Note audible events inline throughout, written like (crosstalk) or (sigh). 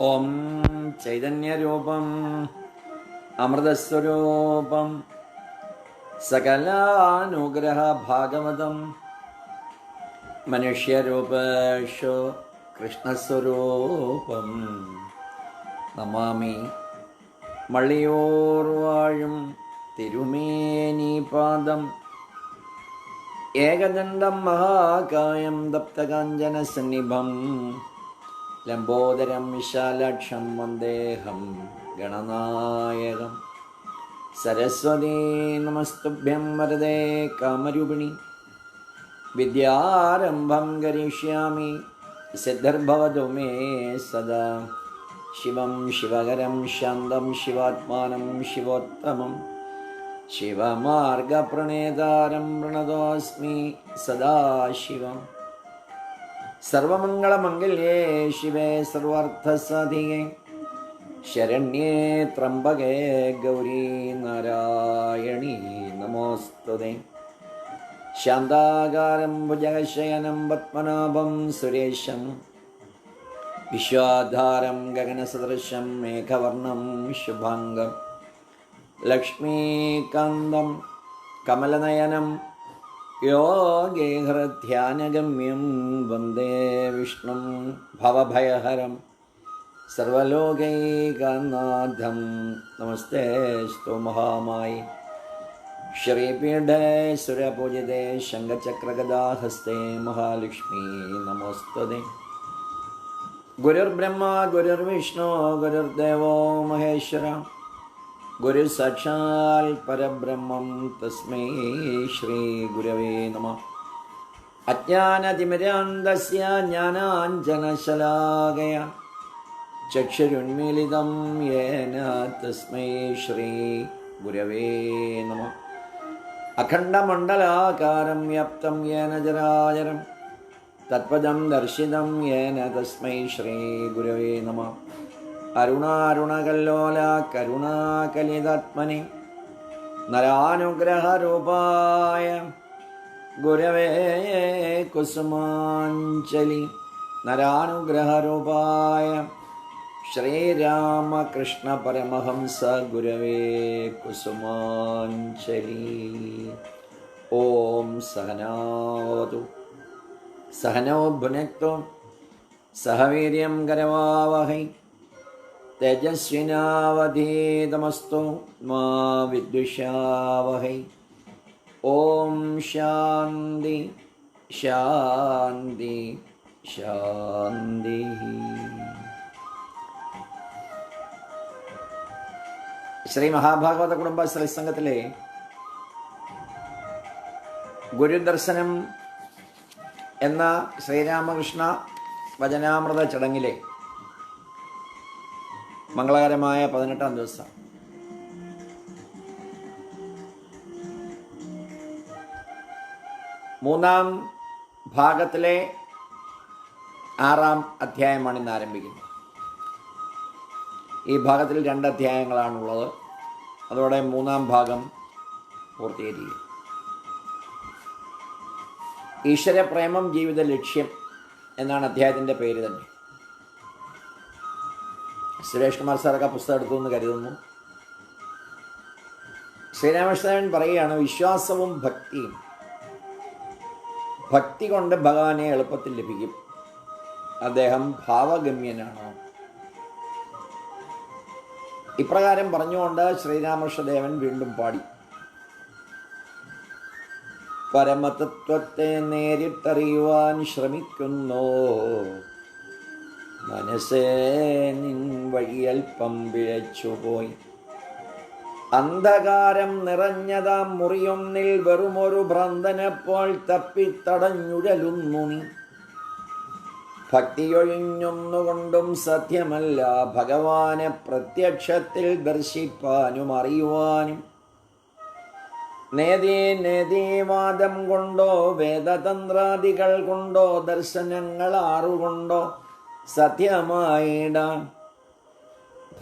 ഓം ചൈതന്യരൂപം അമൃതസ്വരൂപം സകലാനുഗ്രഹ ഭാഗവതം മനുഷ്യരൂപേഷു കൃഷ്ണസ്വരൂപം. നമാമി. മള്ളിയോർവാഴും തിരുമേനീപാദം ഏകദണ്ഡം മഹാകായം ദപ്തകാഞ്ജനസന്നിഭം. ലംബോദരം വിശാലക്ഷം വന്ദേഹം ഗണനായകം. സരസ്വതീ നമസ്തുഭ്യം വരദേ കാമരൂപിണി. വിദ്യാരംഭം കരിഷ്യാമി സിദ്ധർഭവതു മേ സദാ. ശിവം ശിവകരം ശാന്തം ശിവാത്മാനം ശിവോത്തമം. ശിവമാർഗപ്രണേതാരം പ്രണതോസ്മി സദാശിവം സർവമംഗളമംഗല്യേ ശിവേ സർവാർത്ഥസാധികേ ശരണ്യേ ത്രംബകേ ഗൗരീ നാരായണീ നമോസ്തുതേ. ശാന്താകാരം ഭുജഗശയനം പത്മനാഭം സുരേശം. വിശ്വാധാരം ഗഗനസദൃശം മേഘവർണം ശുഭാംഗം. ലക്ഷ്മീകാന്തം കമലനയനം യോഗേഹൃധ്യാനഗമ്യം വന്ദേ വിഷ്ണും ഭവഭയഹരം സർവലോകൈകനാഥം. നമസ്തേ സ്തു മഹാമായി. ശ്രീപീഠേ സുരപൂജിതേ ശങ്കചക്രഗദാഹസ്തേ नमोस्तुते നമോസ്തുതേ. ഗുരുർബ്രഹ്മ ഗുരുർവിഷ്ണു ഗുരുർദേവോ മഹേശ്വര ഗുരു സാക്ഷാൽ പരബ്രഹ്മം തസ്മൈ ശ്രീ ഗുരവേ നമ. അജ്ഞാനതിമിരാന്തസ്യ ചക്ഷുരുന്മീലിതം യേന തസ്മൈ ശ്രീ ഗുരവേ നമ. അഖണ്ഡമണ്ഡലാകാരം വ്യാപ്തം യേന ജരാചരം തത്പദം ദർശിതം യേന തസ്മൈ ശ്രീ ഗുരവേ നമ. അരുണാരുണകല്ലോല കരുണാകലിതാത്മനി നരാനുഗ്രഹരൂപായ ഗുരവേ കുസുമാഞ്ജലി നരാനുഗ്രഹരൂപായ ശ്രീരാമകൃഷ്ണ പരമഹംസ ഗുരവേ കുസുമാഞ്ജലി. ഓം സഹനാതു സഹനോ ഭുനക്തോ. സഹവീര്യം കരവാവഹൈ. തേജസ്വിനാവധീതമസ്തു മാ വിദ്വിഷാവഹൈ ഓം ശാന്തി ശാന്തി ശാന്തി. ശ്രീ മഹാഭാഗവത കുടുംബശ്രീ സംഘത്തിലെ ഗുരുദർശനം എന്ന ശ്രീരാമകൃഷ്ണ വചനാമൃത ചടങ്ങിലെ മംഗളകരമായ പതിനെട്ടാം ദിവസം. മൂന്നാം ഭാഗത്തിലെ ആറാം അധ്യായമാണ് ഇന്ന് ആരംഭിക്കുന്നത്. ഈ ഭാഗത്തിൽ രണ്ട് അധ്യായങ്ങളാണുള്ളത്. അതോടെ മൂന്നാം ഭാഗം പൂർത്തീകരിക്കും. ഈശ്വരപ്രേമം ജീവിത ലക്ഷ്യം എന്നാണ് അധ്യായത്തിന്റെ പേര് തന്നെ. സുരേഷ് കുമാർ സാറൊക്കെ പുസ്തകം എടുത്തു എന്ന് കരുതുന്നു. ശ്രീരാമകൃഷ്ണൻ പറയുകയാണ് വിശ്വാസവും ഭക്തിയും. ഭക്തി കൊണ്ട് ഭഗവാനെ എളുപ്പത്തിൽ ലഭിക്കും. അദ്ദേഹം ഭാവഗമ്യനാണ്. ഇപ്രകാരം പറഞ്ഞുകൊണ്ട് ശ്രീരാമകൃഷ്ണദേവൻ വീണ്ടും പാടി. പരമതത്വത്തെ നേരിട്ടറിയുവാൻ ശ്രമിക്കുന്നു. മനസ്സേ നിൻ വഴിയൽപ്പം പിഴച്ചുപോയി അന്ധകാരം നിറഞ്ഞതാം മുറിയൊന്നിൽ വെറുമൊരു ഭ്രന്തനെപ്പോൾ തപ്പിത്തടഞ്ഞുഴലുന്നു നീ. ഭക്തിയൊഴിഞ്ഞൊന്നുകൊണ്ടും സത്യമല്ല ഭഗവാനെ പ്രത്യക്ഷത്തിൽ ദർശിപ്പാനും അറിയുവാനും. നേതീ നേതീവാദം കൊണ്ടോ വേദതന്ത്രാദികൾ കൊണ്ടോ ദർശനങ്ങൾ ആറുകൊണ്ടോ സത്യമായിടാം.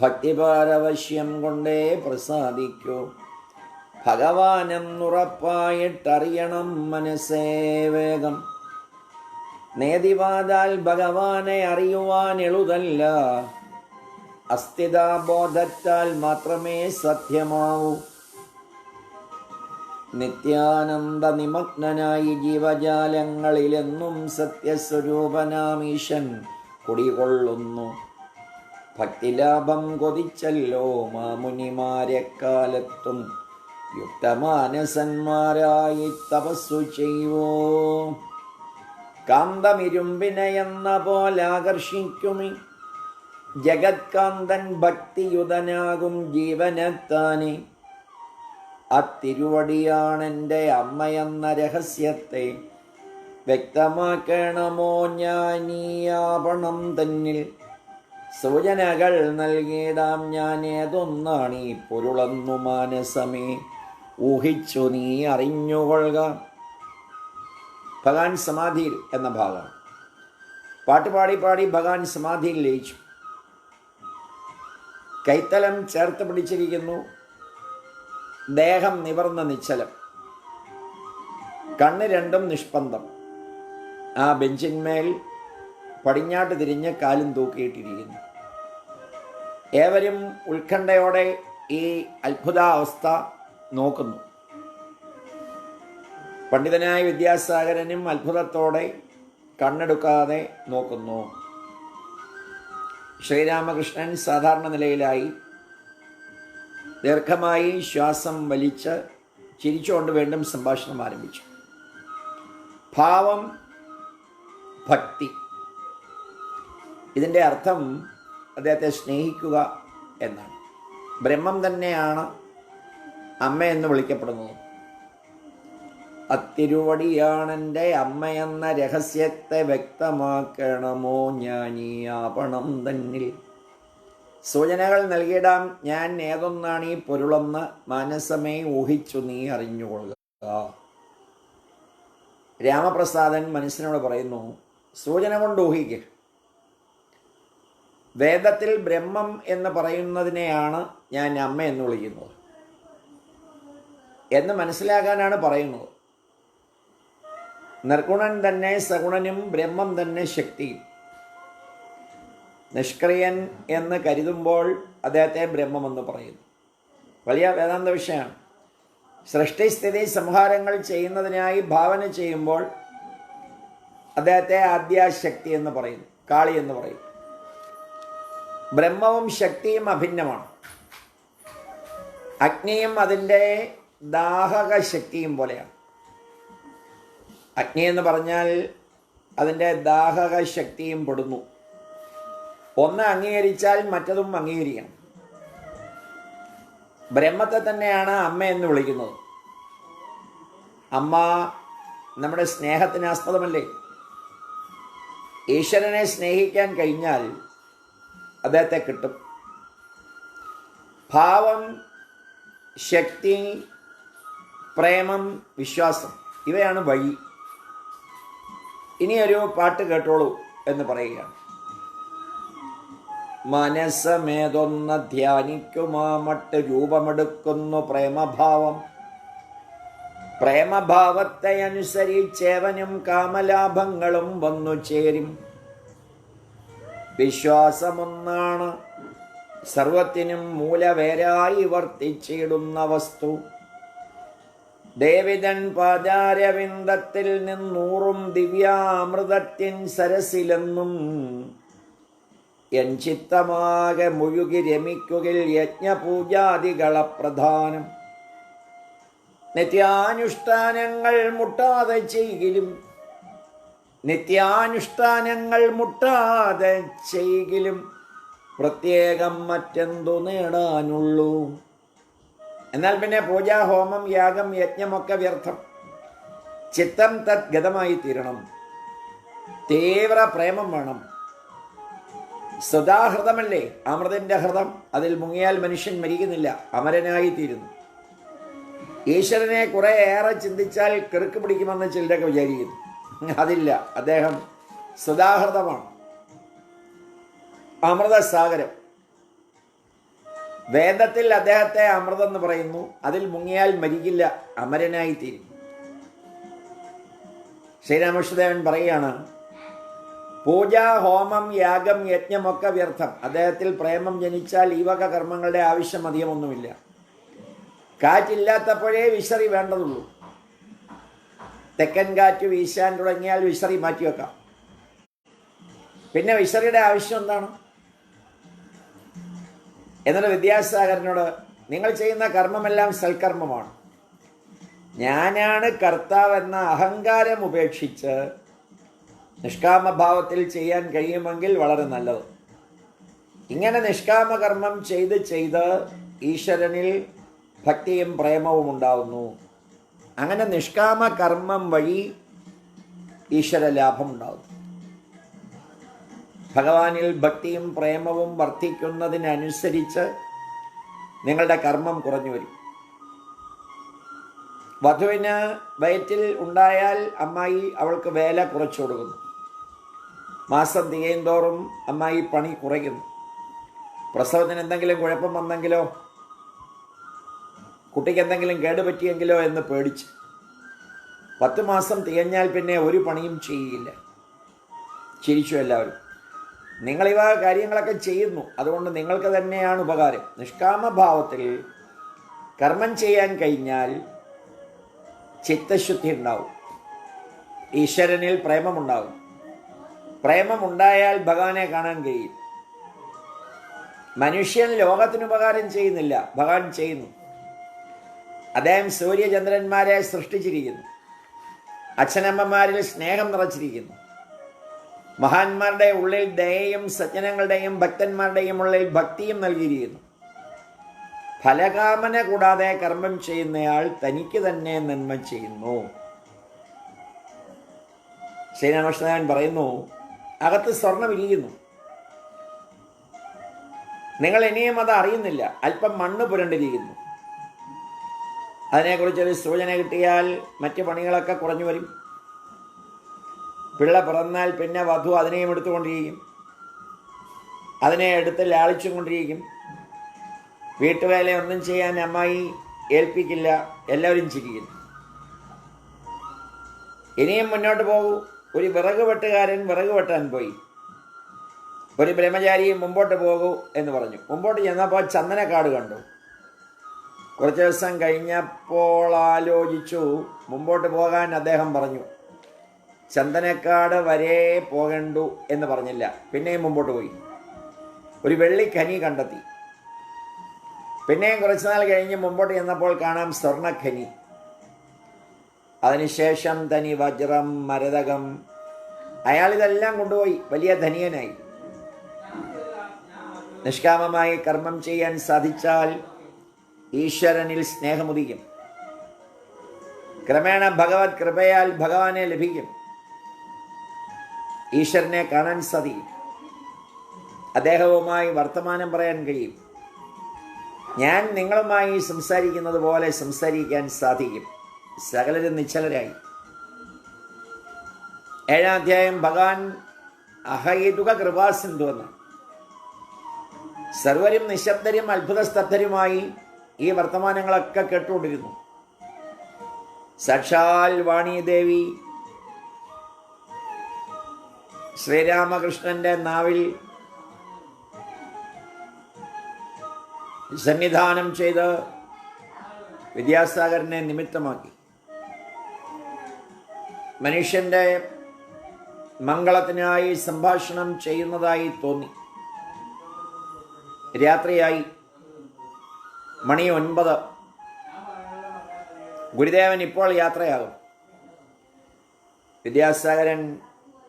ഭക്തിപാരവശ്യം കൊണ്ടേ പ്രസാദിക്കൂ. ഭഗവാനെന്നുറപ്പായിട്ടറിയണം മനസ്സേ വേഗം. നേതിവാദാൽ ഭഗവാനെ അറിയുവാൻ എളുതല്ല. അസ്ഥിതാബോധത്താൽ മാത്രമേ സത്യമാവൂ. നിത്യാനന്ദ നിമഗ്നനായി ജീവജാലങ്ങളിലെന്നും സത്യസ്വരൂപനാമീശൻ കുടികൊള്ളുന്നു. ഭക്തിലാഭം കൊതിച്ചല്ലോ മാമുനിമാരെക്കാലത്തും. യുക്തമാനസന്മാരായി തപസ്സു ചെയ്യുവോ കാന്തമിരുമ്പിനയെന്ന പോലെ പോലാകർഷിക്കുമി ജഗത്കാന്തൻ ഭക്തിയുതനാകും ജീവനെത്താനെ. അത്തിരുവടിയാണെന്റെ അമ്മയെന്ന രഹസ്യത്തെ വ്യക്തമാക്കണമോ ഞാനീയാപണം തന്നിൽ? സൂചനകൾ നൽകിയിടാം ഞാൻ ഏതൊന്നാണ് ഈ പൊരുളന്നു മാനസമേ? ഊഹിച്ചു നീ അറിഞ്ഞുകൊള്ളുക. ഭഗവാൻ സമാധിയിൽ എന്ന ഭാഗം. പാട്ട് പാടി പാടി ഭഗവാൻ സമാധിയിൽ ലയിച്ചു. കൈത്തലം ചേർത്ത് പിടിച്ചിരിക്കുന്നു. ദേഹം നിവർന്ന നിശ്ചലം. കണ്ണ് രണ്ടും നിഷ്പന്ദം. ആ ബെഞ്ചിന്മേൽ പടിഞ്ഞാട്ട് തിരിഞ്ഞ് കാലും തൂക്കിയിട്ടിരിക്കുന്നു. ഏവരും ഉത്കണ്ഠയോടെ ഈ അത്ഭുതാവസ്ഥ നോക്കുന്നു. പണ്ഡിതനായ വിദ്യാസാഗരനും അത്ഭുതത്തോടെ കണ്ണെടുക്കാതെ നോക്കുന്നു. ശ്രീരാമകൃഷ്ണൻ സാധാരണ നിലയിലായി ദീർഘമായി ശ്വാസം വലിച്ച് ചിരിച്ചുകൊണ്ട് വീണ്ടും സംഭാഷണം ആരംഭിച്ചു. ഭാവം ഭക്തി. ഇതിന്റെ അർത്ഥം അദ്ദേഹത്തെ സ്നേഹിക്കുക എന്നാണ്. ബ്രഹ്മം തന്നെയാണ് അമ്മ എന്ന് വിളിക്കപ്പെടുന്നത്. അത്തിരുവടിയാണെന്റെ അമ്മയെന്ന രഹസ്യത്തെ വ്യക്തമാക്കണമോ ഞാൻ ഈ ആപണം തന്നിൽ. സൂചനകൾ നൽകിയിടാം ഞാൻ ഏതൊന്നാണ് ഈ പൊരുളെന്ന് മനസ്സമേ ഊഹിച്ചു നീ അറിഞ്ഞുകൊള്ളുക. രാമപ്രസാദൻ മനുഷ്യനോട് പറയുന്നു സൂചന കൊണ്ട് ഊഹിക്കുക വേദത്തിൽ ബ്രഹ്മം എന്ന് പറയുന്നതിനെയാണ് ഞാൻ അമ്മ എന്ന് വിളിക്കുന്നത്. എന്ന് മനസ്സിലാക്കാനാണ് പറയുന്നത്. നിർഗുണൻ തന്നെ സഗുണനും ബ്രഹ്മം തന്നെ ശക്തിയും. നിഷ്ക്രിയൻ എന്ന് കരുതുമ്പോൾ അദ്ദേഹത്തെ ബ്രഹ്മമെന്ന് പറയുന്നു. വലിയ വേദാന്ത വിഷയമാണ്. സൃഷ്ടിസ്ഥിതി സംഹാരങ്ങൾ ചെയ്യുന്നതിനായി ഭാവന ചെയ്യുമ്പോൾ അദ്ദേഹത്തെ ആദ്യാശക്തി എന്ന് പറയും കാളി എന്ന് പറയും. ബ്രഹ്മവും ശക്തിയും അഭിന്നമാണ്. അഗ്നിയും അതിന്റെ ദാഹക ശക്തിയും പോലെയാണ്. അഗ്നി എന്ന് പറഞ്ഞാൽ അതിന്റെ ദാഹക ശക്തിയും പെടുന്നു. ഒന്ന് അംഗീകരിച്ചാൽ മറ്റതും അംഗീകരിക്കണം. ബ്രഹ്മത്തെ തന്നെയാണ് അമ്മ എന്ന് വിളിക്കുന്നത്. അമ്മ നമ്മുടെ സ്നേഹത്തിന് ആസ്പദമല്ലേ? ഈശ്വരനെ സ്നേഹിക്കാൻ കഴിഞ്ഞാൽ അദ്ദേഹത്തെ കിട്ടും. ഭാവം ശക്തി പ്രേമം വിശ്വാസം ഇവയാണ് വഴി. ഇനിയൊരു പാട്ട് കേട്ടോളൂ എന്ന് പറയുകയാണ്. മനസ്സമേതൊന്ന് ധ്യാനിക്കുമാമട്ട് രൂപമെടുക്കുന്നു പ്രേമഭാവം. പ്രേമഭാവത്തെ അനുസരിച്ചേവനും കാമലാഭങ്ങളും വന്നു ചേരും. വിശ്വാസമൊന്നാണ്. സർവത്തിനും മൂലവേരായി വർത്തിച്ചിടുന്ന വസ്തു. ദേവിതൻ പാചാരവിന്ദത്തിൽ നിന്നൂറും ദിവ്യാമൃതത്തിൻ സരസിലെന്നും എൻ ചിത്തമാകെ മുഴുകി രമിക്കുകിൽ യജ്ഞപൂജാദികള പ്രധാനം നിത്യാനുഷ്ഠാനങ്ങൾ മുട്ടാതെ ചെയ്കിലും നിത്യാനുഷ്ഠാനങ്ങൾ മുട്ടാതെ ചെയ്യിലും പ്രത്യേകം മറ്റെന്തു നേടാനുള്ളൂ. എന്നാൽ പിന്നെ പൂജാ ഹോമം യാഗം യജ്ഞമൊക്കെ വ്യർത്ഥം. ചിത്തം തത് ഗതമായി തീരണം. തീവ്ര പ്രേമം വേണം. സദാഹൃതമല്ലേ? അമൃതന്റെ ഹൃദം അതിൽ മുങ്ങിയാൽ മനുഷ്യൻ മരിക്കുന്നില്ല അമരനായി തീരുന്നു. ഈശ്വരനെ ഏറെ ചിന്തിച്ചാൽ കിറുക്ക് പിടിക്കുമെന്ന് ചിലരൊക്കെ വിചാരിക്കുന്നു. (laughs) അതില്ല. അദ്ദേഹം സദാഹൃതമാണ്. അമൃതസാഗരം. വേദത്തിൽ അദ്ദേഹത്തെ അമൃതം എന്ന് പറയുന്നു. അതിൽ മുങ്ങിയാൽ മരിക്കില്ല അമരനായി തീരും ശ്രീരാമകൃഷ്ണദേവൻ പറയുകയാണ് പൂജ ഹോമം യാഗം യജ്ഞമൊക്കെ വ്യർത്ഥം. അദ്ദേഹത്തിൽ പ്രേമം ജനിച്ചാൽ ഈ വക കർമ്മങ്ങളുടെ ആവശ്യം അധികമൊന്നുമില്ല. കാറ്റില്ലാത്തപ്പോഴേ വിശറി വേണ്ടതുള്ളൂ. തെക്കൻ കാറ്റ് വീശാൻ തുടങ്ങിയാൽ വിസറി മാറ്റി വെക്കാം. പിന്നെ വിശറിയുടെ ആവശ്യം എന്താണ്? എന്നുള്ള വിദ്യാസാഗരനോട് നിങ്ങൾ ചെയ്യുന്ന കർമ്മമെല്ലാം സൽക്കർമ്മമാണ്. ഞാനാണ് കർത്താവ് എന്ന അഹങ്കാരം ഉപേക്ഷിച്ച് നിഷ്കാമഭാവത്തിൽ ചെയ്യാൻ കഴിയുമെങ്കിൽ വളരെ നല്ലത്. ഇങ്ങനെ നിഷ്കാമകർമ്മം ചെയ്ത് ചെയ്ത് ഈശ്വരനിൽ ഭക്തിയും പ്രേമവും ഉണ്ടാവുന്നു. അങ്ങനെ നിഷ്കാമ കർമ്മം വഴി ഈശ്വരലാഭം ഉണ്ടാവും ഭഗവാനിൽ ഭക്തിയും പ്രേമവും വർദ്ധിക്കുന്നതിനനുസരിച്ച് നിങ്ങളുടെ കർമ്മം കുറഞ്ഞു വരും. വധുവിന് വയറ്റിൽ ഉണ്ടായാൽ അമ്മായി അവൾക്ക് വേല കുറച്ചു കൊടുക്കുന്നു. മാസം തികയും തോറും അമ്മായി പണി കുറയ്ക്കുന്നു. പ്രസവത്തിന് എന്തെങ്കിലും കുഴപ്പം വന്നെങ്കിലോ കുട്ടിക്ക് എന്തെങ്കിലും കേടുപറ്റിയെങ്കിലോ എന്ന് പേടിച്ച്. പത്ത് മാസം തികഞ്ഞാൽ പിന്നെ ഒരു പണിയും ചെയ്യില്ല. ചിരിച്ചു എല്ലാവരും. നിങ്ങളിവ കാര്യങ്ങളൊക്കെ ചെയ്യുന്നു. അതുകൊണ്ട് നിങ്ങൾക്ക് തന്നെയാണ് ഉപകാരം. നിഷ്കാമഭാവത്തിൽ കർമ്മം ചെയ്യാൻ കഴിഞ്ഞാൽ ചിത്തശുദ്ധി ഉണ്ടാവും. ഈശ്വരനിൽ പ്രേമമുണ്ടാവും. പ്രേമമുണ്ടായാൽ ഭഗവാനെ കാണാൻ കഴിയും. മനുഷ്യൻ ലോകത്തിന് ഉപകാരം ചെയ്യുന്നില്ല. ഭഗവാൻ ചെയ്യുന്നു. അദ്ദേഹം സൂര്യചന്ദ്രന്മാരെ സൃഷ്ടിച്ചിരിക്കുന്നു. അച്ഛനമ്മമാരിൽ സ്നേഹം നിറച്ചിരിക്കുന്നു. മഹാന്മാരുടെ ഉള്ളിൽ ദയയും സജ്ജനങ്ങളുടെയും ഭക്തന്മാരുടെയും ഉള്ളിൽ ഭക്തിയും നൽകിയിരിക്കുന്നു. ഫലകാമന കൂടാതെ കർമ്മം ചെയ്യുന്നയാൾ തനിക്ക് തന്നെ നന്മ ചെയ്യുന്നു. ശ്രീരാമകൃഷ്ണൻ പറയുന്നു അകത്ത് സ്വർണം ഇരിക്കുന്നു. നിങ്ങൾ ഇനിയും അത് അറിയുന്നില്ല. അല്പം മണ്ണ് പുരണ്ടിരിക്കുന്നു. അതിനെക്കുറിച്ചൊരു സൂചന കിട്ടിയാൽ മറ്റ് പണികളൊക്കെ കുറഞ്ഞു വരും. പിള്ള പിറന്നാൽ പിന്നെ വധു അതിനെയും എടുത്തുകൊണ്ടിരിക്കും. അതിനെ എടുത്ത് ലാളിച്ചും കൊണ്ടിരിക്കും. വീട്ടുവേല ഒന്നും ചെയ്യാൻ അമ്മായി ഏൽപ്പിക്കില്ല എല്ലാവരും ചിരിക്കുന്നു. ഇനിയും മുന്നോട്ട് പോകൂ. ഒരു വിറക് വെട്ടുകാരൻ വിറക് വെട്ടാൻ പോയി. ഒരു ബ്രഹ്മചാരിയും മുമ്പോട്ട് പോകൂ എന്ന് പറഞ്ഞു. മുമ്പോട്ട് ചെന്നപ്പോൾ ചന്ദനക്കാട് കണ്ടു. കുറച്ച് ദിവസം കഴിഞ്ഞപ്പോൾ ആലോചിച്ചു മുമ്പോട്ട് പോകാൻ അദ്ദേഹം പറഞ്ഞു ചന്ദനക്കാട് വരെ പോകണ്ടു എന്ന് പറഞ്ഞില്ല. പിന്നെയും മുമ്പോട്ട് പോയി. ഒരു വെള്ളിഖനി കണ്ടെത്തി. പിന്നെയും കുറച്ച് നാൾ കഴിഞ്ഞ് മുമ്പോട്ട് ചെന്നപ്പോൾ കാണാം സ്വർണഖനി അതിനുശേഷം തനി വജ്രം മരതകം അയാൾ ഇതെല്ലാം കൊണ്ടുപോയി. വലിയ ധനിയനായി നിഷ്കാമമായി കർമ്മം ചെയ്യാൻ സാധിച്ചാൽ ഈശ്വരനിൽ സ്നേഹമുദിക്കും. ക്രമേണ ഭഗവത് കൃപയാൽ ഭഗവാനെ ലഭിക്കും. ഈശ്വരനെ കാണാൻ സാധിക്കും. അദ്ദേഹവുമായി വർത്തമാനം പറയാൻ കഴിയും. ഞാൻ നിങ്ങളുമായി സംസാരിക്കുന്നത് പോലെ സംസാരിക്കാൻ സാധിക്കും. സകലരും നിശ്ചലരായി. ഏഴാം അധ്യായം ഭഗവാൻ അഹൈതുക കൃപാസിന്ധു എന്ന്. സർവരും നിശബ്ദരും അത്ഭുതസ്തബ്ധരുമായി ഈ വർത്തമാനങ്ങളൊക്കെ കേട്ടുകൊണ്ടിരുന്നു സക്ഷാൽ വാണിദേവി ശ്രീരാമകൃഷ്ണന്റെ നാവിൽ സന്നിധാനം ചെയ്ത് വിദ്യാസാഗരനെ നിമിത്തമാക്കി. മനുഷ്യന്റെ മംഗളത്തിനായി സംഭാഷണം ചെയ്യുന്നതായി തോന്നി. രാത്രിയായി. മണി ഒൻപത് ഗുരുദേവൻ ഇപ്പോൾ യാത്രയാകും. വിദ്യാസാഗരൻ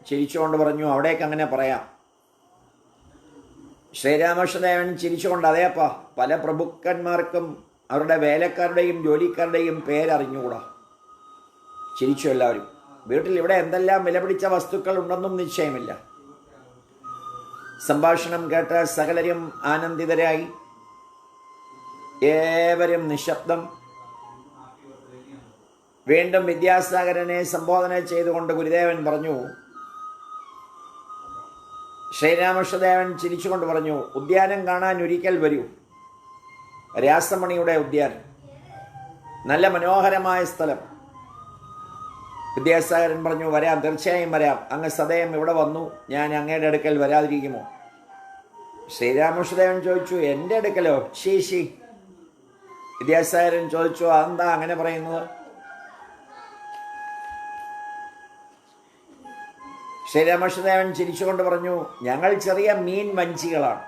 ചിരിച്ചുകൊണ്ട് പറഞ്ഞു അവിടേക്ക് അങ്ങനെ പറയാം. ശ്രീരാമകൃഷ്ണദേവൻ ചിരിച്ചുകൊണ്ട് അതേപ്പാ പല പ്രഭുക്കന്മാർക്കും അവരുടെ വേലക്കാരുടെയും ജോലിക്കാരുടെയും പേരറിഞ്ഞുകൂടാ. ചിരിച്ചു എല്ലാവരും. വീട്ടിൽ ഇവിടെ എന്തെല്ലാം വിലപിടിച്ച വസ്തുക്കൾ ഉണ്ടെന്നും നിശ്ചയമില്ല. സംഭാഷണം കേട്ട സകലരും ആനന്ദിതരായി. ഏവരും നിശബ്ദം. വീണ്ടും വിദ്യാസാഗരനെ സംബോധന ചെയ്തുകൊണ്ട് ഗുരുദേവൻ പറഞ്ഞു ശ്രീരാമകൃഷ്ണദേവൻ ചിരിച്ചുകൊണ്ട് പറഞ്ഞു ഉദ്യാനം കാണാൻ ഒരിക്കൽ വരൂ. രാസമണിയുടെ ഉദ്യാനം. നല്ല മനോഹരമായ സ്ഥലം. വിദ്യാസാഗരൻ പറഞ്ഞു വരാം തീർച്ചയായും വരാം. അങ്ങ് സദയം ഇവിടെ വന്നു. ഞാൻ അങ്ങയുടെ അടുക്കൽ വരാതിരിക്കുമോ? ശ്രീരാമകൃഷ്ണദേവൻ ചോദിച്ചു എന്റെ അടുക്കലോ? ശീശി വിദ്യാസാഗരൻ ചോദിച്ചു അതെന്താ അങ്ങനെ പറയുന്നത്? ശ്രീരാമകൃഷ്ണദേവൻ ചിരിച്ചുകൊണ്ട് പറഞ്ഞു ഞങ്ങൾ ചെറിയ മീൻ വഞ്ചികളാണ്.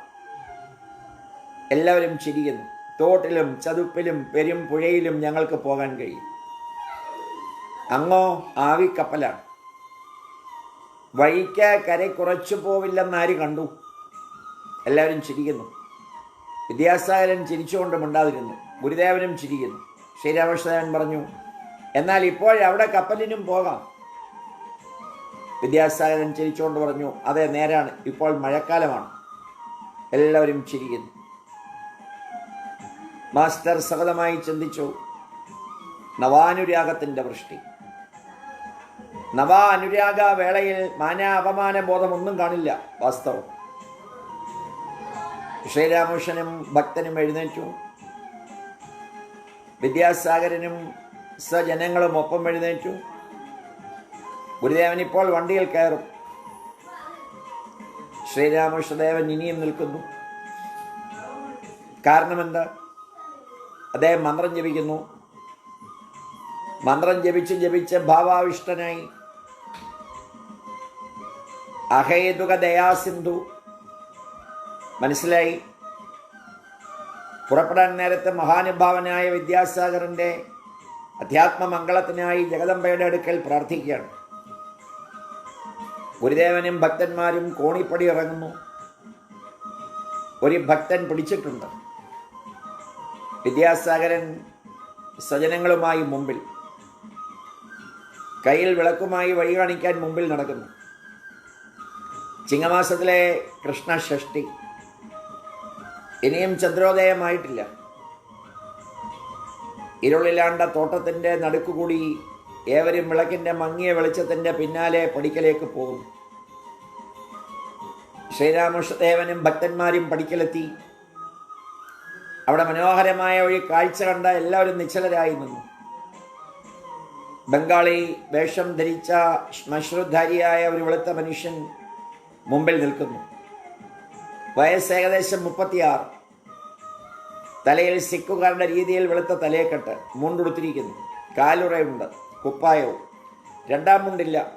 എല്ലാവരും ചിരിക്കുന്നു. തോട്ടിലും ചതുപ്പിലും പെരും പുഴയിലും ഞങ്ങൾക്ക് പോകാൻ കഴിയും. അങ്ങോ ആവിക്കപ്പലാണ്. വഴിക്ക് കര കുറച്ചു പോവില്ലെന്നാര് കണ്ടു? എല്ലാവരും ചിരിക്കുന്നു. വിദ്യാസാഗരൻ ചിരിച്ചുകൊണ്ട് മിണ്ടാതിരുന്നു. ഗുരുദേവനും ചിരിക്കുന്നു. ശ്രീരാമകൃഷ്ണദേവൻ പറഞ്ഞു. എന്നാൽ ഇപ്പോഴവിടെ കപ്പലിനും പോകാം. വിദ്യാസാഗരൻ ചിരിച്ചുകൊണ്ട് പറഞ്ഞു. അതെ നേരാണ്. ഇപ്പോൾ മഴക്കാലമാണ്. എല്ലാവരും ചിരിക്കുന്നു. മാസ്റ്റർ സഹതമായി ചിന്തിച്ചു. നവാനുരാഗത്തിന്റെ വൃഷ്ടി. നവാ അനുരാഗ വേളയിൽ മാന അപമാന ബോധമൊന്നും കാണില്ല വാസ്തവം. ശ്രീരാമകൃഷ്ണനും ഭക്തനും എഴുന്നേറ്റു. വിദ്യാസാഗരനും സ്വജനങ്ങളും ഒപ്പം എഴുന്നേറ്റു. ഗുരുദേവൻ ഇപ്പോൾ വണ്ടിയിൽ കയറും. ശ്രീരാമകൃഷ്ണദേവൻ ഇനിയും നിൽക്കുന്നു. കാരണമെന്താ? അദ്ദേഹം മന്ത്രം ജപിക്കുന്നു. മന്ത്രം ജപിച്ച് ജപിച്ച് ഭാവാവിഷ്ടനായി. അഹേതുക ദയാസിന്ധു മനസ്സിലായി? പുറപ്പെടാൻ നേരത്തെ മഹാനുഭാവനായ വിദ്യാസാഗറിന്റെ അധ്യാത്മമംഗളത്തിനായി ജഗദമ്പയുടെ അടുക്കൽ പ്രാർത്ഥിക്കുകയാണ്. ഗുരുദേവനും ഭക്തന്മാരും കോണിപ്പടി ഇറങ്ങുന്നു. ഒരു ഭക്തൻ പിടിച്ചിട്ടുണ്ട്. വിദ്യാസാഗരൻ സ്വജനങ്ങളുമായി മുമ്പിൽ കയ്യിൽ വിളക്കുമായി വഴി കാണിക്കാൻ മുമ്പിൽ നടക്കുന്നു. ചിങ്ങമാസത്തിലെ കൃഷ്ണഷഷ്ടി ഇനിയും ചന്ദ്രോദയമായിട്ടില്ല. ഇരുളിലാണ്ട തോട്ടത്തിന്റെ നടുക്കുകൂടി ഏവരും വിളക്കിന്റെ മങ്ങിയ വെളിച്ചത്തിന്റെ പിന്നാലെ പടിക്കലേക്ക് പോകും. ശ്രീരാമകൃഷ്ണദേവനും ഭക്തന്മാരും പടിക്കലെത്തി. അവിടെ മനോഹരമായ ഒരു കാഴ്ച കണ്ട എല്ലാവരും നിശ്ചലരായി നിന്നു. ബംഗാളി വേഷം ധരിച്ച ശ്മശ്രുധാരിയായ ഒരു വെളുത്ത മനുഷ്യൻ മുമ്പിൽ നിൽക്കുന്നു. വയസ്സ് ഏകദേശം മുപ്പത്തിയാറ്. തലയിൽ സിക്കുകാരുടെ രീതിയിൽ വെളുത്ത തലയെക്കെട്ട് മുണ്ടുടുത്തിരിക്കുന്നു. കാലുറയുണ്ട് കുപ്പായവും. രണ്ടാം മുണ്ടില്ല.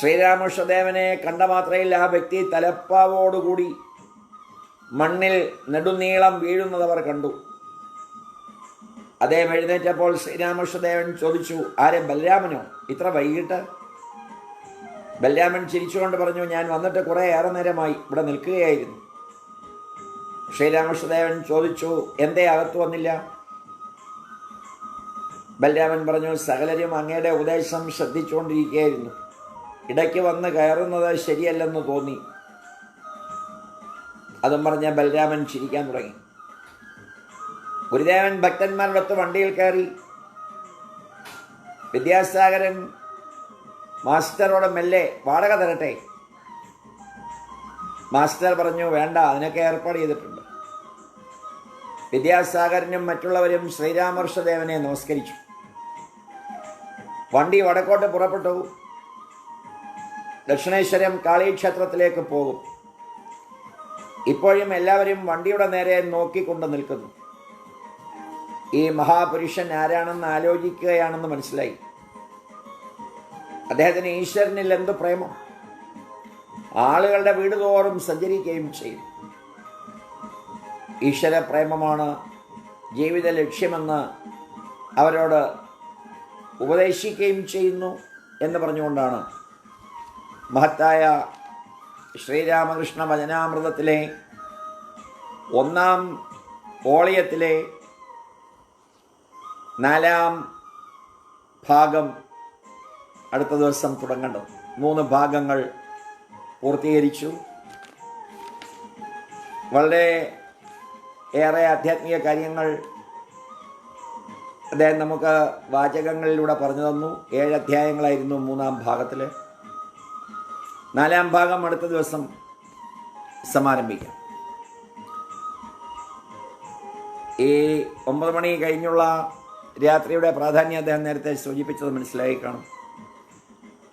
ശ്രീരാമകൃഷ്ണദേവനെ കണ്ട മാത്രയിൽ ആ വ്യക്തി തലപ്പാവോടുകൂടി മണ്ണിൽ നെടുനീളം വീഴുന്നത് അവർ കണ്ടു. അദ്ദേഹം എഴുന്നേറ്റപ്പോൾ ശ്രീരാമകൃഷ്ണദേവൻ ചോദിച്ചു ആരെ ബലരാമനോ? ഇത്ര വൈകിട്ട്? ബലരാമൻ ചിരിച്ചുകൊണ്ട് പറഞ്ഞു ഞാൻ വന്നിട്ട് കുറേ ഏറെ നേരമായി ഇവിടെ നിൽക്കുകയായിരുന്നു. ശ്രീരാമകൃഷ്ണദേവൻ ചോദിച്ചു എന്തേ അകത്തു വന്നില്ല? ബലരാമൻ പറഞ്ഞു സകലരും അങ്ങയുടെ ഉപദേശം ശ്രദ്ധിച്ചുകൊണ്ടിരിക്കുകയായിരുന്നു. ഇടയ്ക്ക് വന്ന് കയറുന്നത് ശരിയല്ലെന്ന് തോന്നി. അതും പറഞ്ഞ ബലരാമൻ ചിരിക്കാൻ തുടങ്ങി. ഗുരുദേവൻ ഭക്തന്മാരുടെ അടുത്ത് വണ്ടിയിൽ കയറി. വിദ്യാസാഗരൻ മാസ്റ്ററോട് മെല്ലെ വാടക തരട്ടെ. മാസ്റ്റർ പറഞ്ഞു വേണ്ട അതിനൊക്കെ ഏർപ്പാട് ചെയ്തിട്ടുണ്ട്. വിദ്യാസാഗരനും മറ്റുള്ളവരും ശ്രീരാമകൃഷ്ണദേവനെ നമസ്കരിച്ചു. വണ്ടി വടക്കോട്ട് പുറപ്പെട്ടു. ദക്ഷിണേശ്വരം കാളീക്ഷേത്രത്തിലേക്ക് പോകും. ഇപ്പോഴും എല്ലാവരും വണ്ടിയുടെ നേരെ നോക്കിക്കൊണ്ട് നിൽക്കുന്നു. ഈ മഹാപുരുഷൻ ആരാണെന്ന് ആലോചിക്കുകയാണെന്ന് മനസ്സിലായി. അദ്ദേഹത്തിന് ഈശ്വരനിൽ എന്ത് പ്രേമം? ആളുകളുടെ വീട് തോറും സഞ്ചരിക്കുകയും ചെയ്യും. ഈശ്വര പ്രേമമാണ് ജീവിത ലക്ഷ്യമെന്ന് അവരോട് ഉപദേശിക്കുകയും ചെയ്യുന്നു എന്ന് പറഞ്ഞുകൊണ്ടാണ്. മഹത്തായ ശ്രീരാമകൃഷ്ണ വചനാമൃതത്തിലെ ഒന്നാം ഓളിയത്തിലെ നാലാം ഭാഗം അടുത്ത ദിവസം തുടങ്ങേണ്ടത് മൂന്ന് ഭാഗങ്ങൾ പൂർത്തീകരിച്ചു. വളരെ ഏറെ ആധ്യാത്മിക കാര്യങ്ങൾ അദ്ദേഹം നമുക്ക് വാചകങ്ങളിലൂടെ പറഞ്ഞു തന്നു. ഏഴ് അധ്യായങ്ങളായിരുന്നു മൂന്നാം ഭാഗത്തിൽ നാലാം ഭാഗം അടുത്ത ദിവസം സമാരംഭിക്കാം. ഈ ഒമ്പത് മണി കഴിഞ്ഞുള്ള രാത്രിയുടെ പ്രാധാന്യം അദ്ദേഹം നേരത്തെ സൂചിപ്പിച്ചത് മനസ്സിലായി കാണും.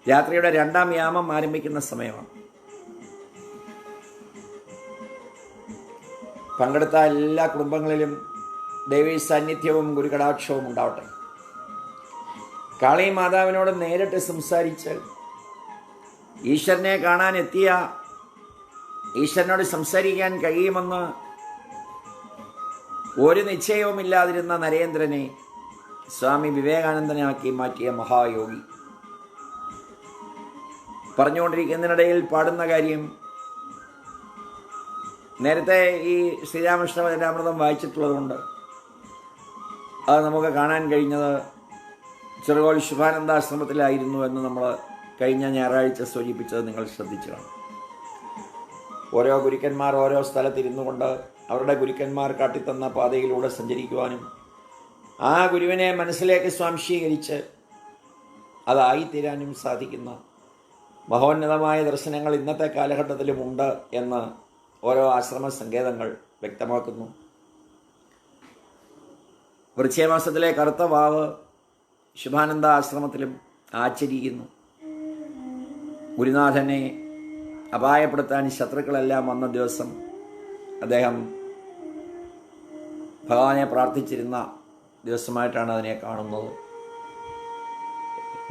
രാത്രിയുടെ രണ്ടാം യാമം ആരംഭിക്കുന്ന സമയമാണ്. പങ്കെടുത്ത എല്ലാ കുടുംബങ്ങളിലും ദേവീ സാന്നിധ്യവും ഗുരുകടാക്ഷവും ഉണ്ടാവട്ടെ. കാളി മാതാവിനോട് നേരിട്ട് സംസാരിച്ച് ഈശ്വരനെ കാണാൻ എത്തിയ ഈശ്വരനോട് സംസാരിക്കാൻ കഴിയുമെന്ന് ഒരു നിശ്ചയവുമില്ലാതിരുന്ന നരേന്ദ്രനെ സ്വാമി വിവേകാനന്ദനാക്കി മാറ്റിയ മഹായോഗി. പറഞ്ഞുകൊണ്ടിരിക്കുന്നതിനിടയിൽ പാടുന്ന കാര്യം നേരത്തെ ഈ ശ്രീരാമകൃഷ്ണ വചനാമൃതം വായിച്ചിട്ടുള്ളതുകൊണ്ട് അത് നമുക്ക് കാണാൻ കഴിഞ്ഞത് ചെറുകോൾ ശുഭാനന്ദാശ്രമത്തിലായിരുന്നു എന്ന് നമ്മൾ കഴിഞ്ഞ ഞായറാഴ്ച സൂചിപ്പിച്ചത് നിങ്ങൾ ശ്രദ്ധിച്ചു കാണും ഓരോ ഗുരുക്കന്മാർ ഓരോ സ്ഥലത്തിരുന്നു കൊണ്ട് അവരുടെ ഗുരുക്കന്മാർ കാട്ടിത്തന്ന പാതയിലൂടെ സഞ്ചരിക്കുവാനും ആ ഗുരുവിനെ മനസ്സിലേക്ക് സ്വാംശീകരിച്ച് അതായിത്തീരാനും സാധിക്കുന്ന. മഹോന്നതമായ ദർശനങ്ങൾ ഇന്നത്തെ കാലഘട്ടത്തിലുമുണ്ട് എന്ന് ഓരോ ആശ്രമ സങ്കേതങ്ങൾ വ്യക്തമാക്കുന്നു. വൃക്ഷമാസത്തിലെ കറുത്ത വാവ് ശുഭാനന്ദ ആശ്രമത്തിലും ആചരിക്കുന്നു. ഗുരുനാഥനെ അപായപ്പെടുത്താൻ ശത്രുക്കളെല്ലാം വന്ന ദിവസം അദ്ദേഹം ഭഗവാനെ പ്രാർത്ഥിച്ചിരുന്ന ദിവസമായിട്ടാണ് അതിനെ കാണുന്നത്.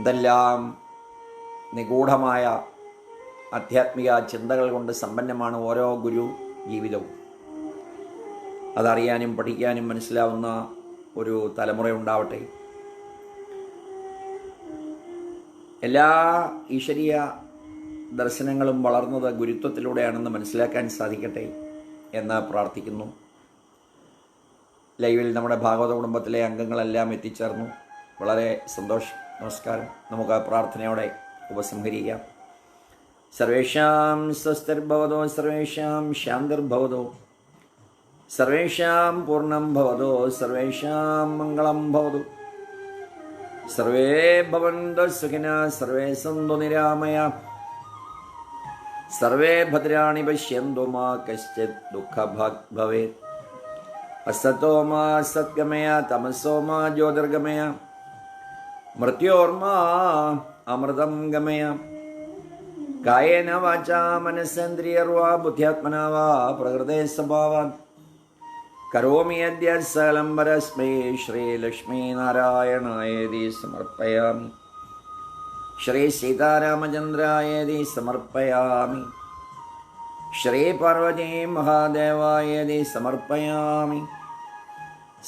ഇതെല്ലാം നിഗൂഢമായ ആധ്യാത്മിക ചിന്തകൾ കൊണ്ട് സമ്പന്നമാണ് ഓരോ ഗുരു ജീവിതവും. അതറിയാനും പഠിക്കാനും മനസ്സിലാവുന്ന ഒരു തലമുറ ഉണ്ടാവട്ടെ. എല്ലാ ഈശ്വരീയ ദർശനങ്ങളും വളർന്നത് ഗുരുത്വത്തിലൂടെയാണെന്ന് മനസ്സിലാക്കാൻ സാധിക്കട്ടെ എന്ന് പ്രാർത്ഥിക്കുന്നു. ലൈവിൽ നമ്മുടെ ഭാഗവത കുടുംബത്തിലെ അംഗങ്ങളെല്ലാം എത്തിച്ചേർന്നു. വളരെ സന്തോഷം. നമസ്കാരം. നമുക്ക് പ്രാർത്ഥനയോടെ ഉപസംഹരിക്കാം സർവേഷാം സ്വസ്തിർഭവതോ സർവേഷാം ശാന്തിർഭവതോ. സർവേഷാം പൂർണം ഭവതോ സർവേഷാം മംഗളം ഭവതു. സർവേ ഭവന്തു സുഖിന സർവേ സന്തു നിരാമയ. സർവേ ഭദ്രാണി പശ്യന്തു മാ കശ്ചിത് ദുഃഖഭാഗ് ഭവേത്. അസതോ മാ സത്ഗമയ തമസോ മാ ജ്യോതിർഗമയ. മൃത്യോർമാ അമൃതം ഗമയ. കായേന വാചാ മനസ്സേന്ദ്രിയർവാ ബുദ്ധ്യാത്മനാ വാ പ്രകൃതേ സ്വഭാവാൻ. കരോമി അദ്യ സകലം പരസ്മൈ ശ്രീലക്ഷ്മീനാരായണായേതി സമർപ്പയാമി. ശ്രീ സീതാരാമചന്ദ്രായേതി സമർപ്പയാമി. ശ്രീ പാർവതി മഹാദേവായേതി സമർപ്പയാമി.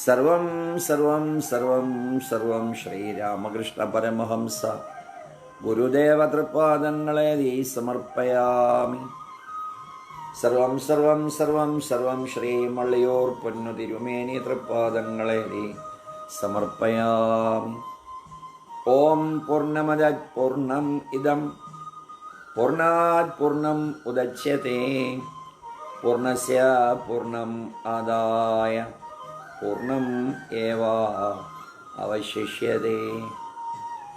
സർവം സർവം സർവം സർവം ശ്രീരാമകൃഷ്ണ പരമഹംസ. ഗുരുദേവ നീ സമർപ്പയാമി. സർവം സർവം സർവം സർവം ശ്രീ മള്ളിയൂർ പൊന്നു തിരുമേനി തൃപ്പാദങ്ങളേതി സമർപ്പയാമി. ഓം പൂർണമദ പൂർണം ഇതം പൂർണാത് പൂർണം ഉദച്യത്തെ പൂർണസ്യ പൂർണം ആദായ. പൂർണം ഏവ അവശിഷ്യത്തെ